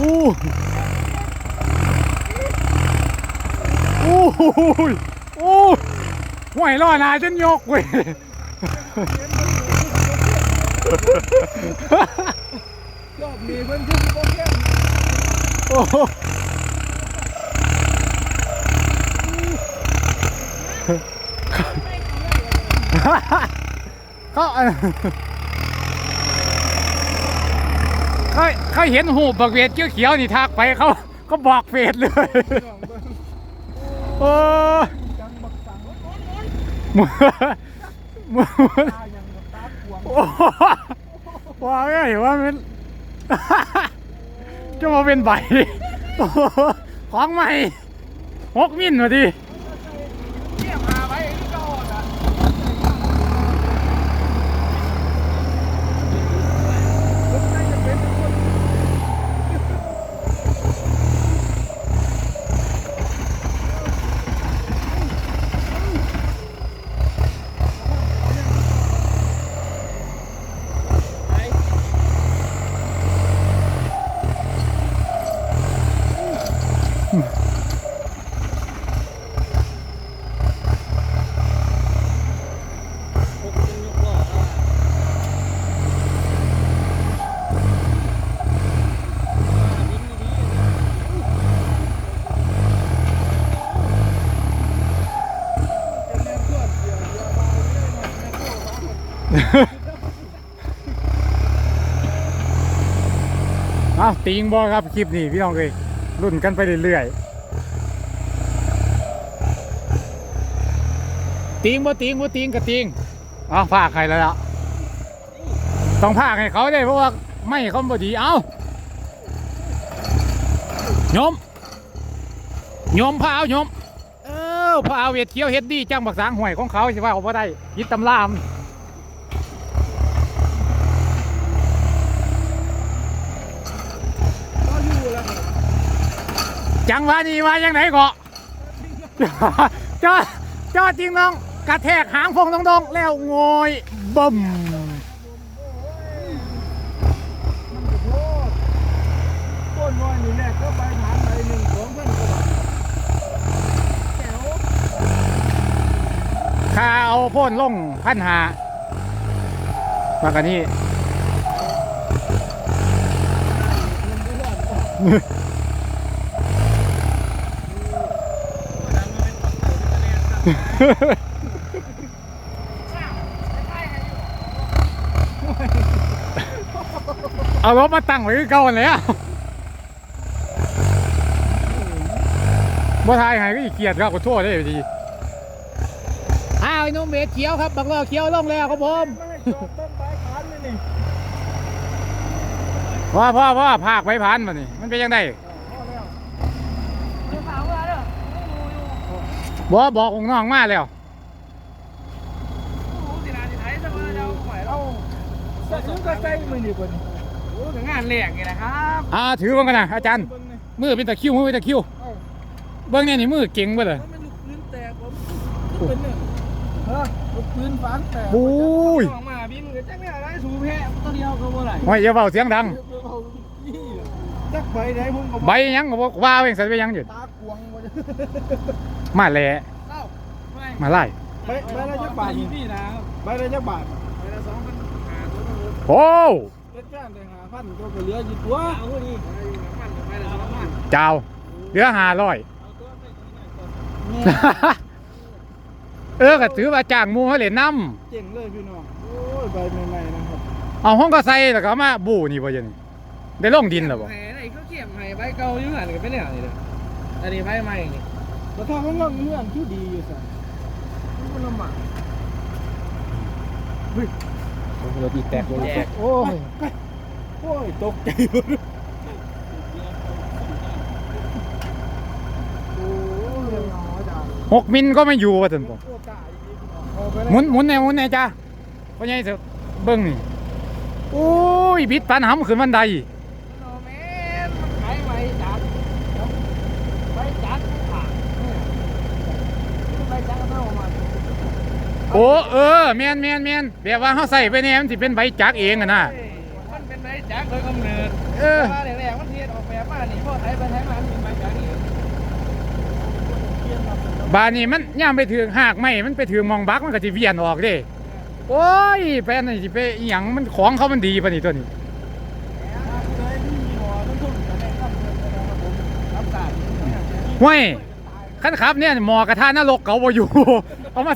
อู้อู้หูยอู้ห่วยล่อหนาจนยกเว้ยรอบนี้เพิ่นขึ้นโปรแกรมโอ้โหเขา เขาเขาเห็นหูบักเวทเขียวๆนี่ทักไปเขาก็บอกเฟสเลย โอ้ยจังบักสังมือมือตายังบักตาขวงโอ้โหว่าไม่เห็นว่ามันจะมาเป็นใบของใหม่หกมิลมาดิ เทียบหาไว้ที่ก่อนอะผมน่าจะเป็นคน เป็นแม่ขวดเดียวเดียวบายเลยเนาะแม่โค บ้าอ้าวติงบอครับคลิปนี้พี่น้องเลยรุ่นกันไปเรื่อยๆติงบ่ติงบ่ติงกับติงอ้าวพากใครแล้วล่ะต้องพากให้เขาได้เพราะว่าไม่เขาบ่ดีเอ้าโยมโยมพาเอาโยมเออพาเอาเวทเขียวเฮ็ดดีจังบักสางห่วยของเขาสิว่าเอาบ่ได้ยึดตำราม ก็อยู่แล้ว จั งหวะนี้ว่ายังไงเกาะจอจอจริงน้องกระแทกหางฟงตรงๆแล้วงอยบึ้มโทษต้นน้อยนี่แน่ก็ไปฐานไปหนึ่งสองพันกว่าบาทแจ๋วข้าเอาโพ่นลงพันหามากันนี่ เอารถมาตั้งไว้คือเก่าเลยอะบ่ทายหายก็อีเกียดครับขอโทษได้ดีอ้าวไอ้นุ่มเบสเขียวครับบักล้อเขียวลงแล้วครับผมไม่ให้จบต้นไม้ขาพ่อพ่อพ่อภาคไว้พันมานี่มันเป็นยังไง พอแล้ว เดี๋ยวถามว่าเด้อไม่รู้อยู่ บ่บอกองน้องมาแล้วรู้สินาสิไทยซะว่าเจ้าหวยเราใส่ก็ใส่มือนี่เพิ่นรู้ถึงงานเลี้ยงไงนะครับอ่าถือมันกันนะอาจารย์เบิ่งนี่มือเป็นตะคริวมือเป็นตะคริวเอ้าเบิ้งเนี่ยนี่มือเก่งเบ่เลยมันเป็นลูกปืนแตกผมเป็นเนี่ยฮะลูกปืนฝานแตกโอ้ยออกมาบินก็จังเนี่ยได้สูแพ้ตัวเดียวก็บ่ไหลโอ้ยอย่าเบาเสียงดังจักใบไหนผมก็ใบหยังก็บอกว่าเองใส่ไปหยังอยู่ตากวงบ่จะ มาแหล่เล่าไม่มาไล่ใบใบละจักบาทอีนี่พี่นะครับใบละจักบาทไปละสองพันหาตัวนึงโอ้เฮ็ดการได้5,000ก็เหลืออยู่ตัวเอาคนนี้พันไปละสองพันเจ้าเหลือห้าร้อยเอาตัวไปกินหน่อยก่อนนี่เออก็ถือว่าจ้างหมูเขาเล่นน้เจ๋งเลยพี่น้องโอ้ยใบใหม่ๆนะครับำเอาห้องก็ใส่แล้วก็เอามาบูนี่บ่อยังได้ลงดินแล้วบ่แหมไอ้เขาเขียมให้ใบเก่าอยู่หันกันไปเนี่ยนี่เด้ออันนี้ใบใหม่นี่ แต่ถ้าข้างนอกเงื่อนที่ดีอยู่ซะมันลำบากรถอีแตกรถแยกโอ้ยโอ้ยตกใจหมดโอ้ยเนาะจ้าหกมิลก็ไม่อยู่ว่าท่านผมโอ้ตายอีกเอาไปหมุนหมุนแนวหมุนแนวจ้าพ่อใหญ่เถอะเบิ้งนี่โอ้ยบิดปันหำขึ้นบันได โนแมนมันขายใบจัดใบจัดผ่านใบจัดก็ต้องมา โอ้เออแมนแมนแมนแบบว่าเขาใส่ไปเนี่ยมันสิเป็นใบจักเองอะนะมันเป็นใบจักโดยกำเนิดเออว่าแรกๆมันเทียนออกแบบมาานนี้พ่อไทยไปไทยมาเป็นใบจากนี่บานนี้มันย่ามไปถึงหากไม่มันไปถึงหมองบักมันก็จะเวียนออกเด้โอ้ยแปลนนี่สิไปอหยังมันของเขามันดีปะนี่ตัวนี้เลยที่มีหอต้นทุนจะได้ครับครับผมรับการ ห้วยขั้นขับเนี่ยหมอกระทะนรกเขาบ่อยู่เอามา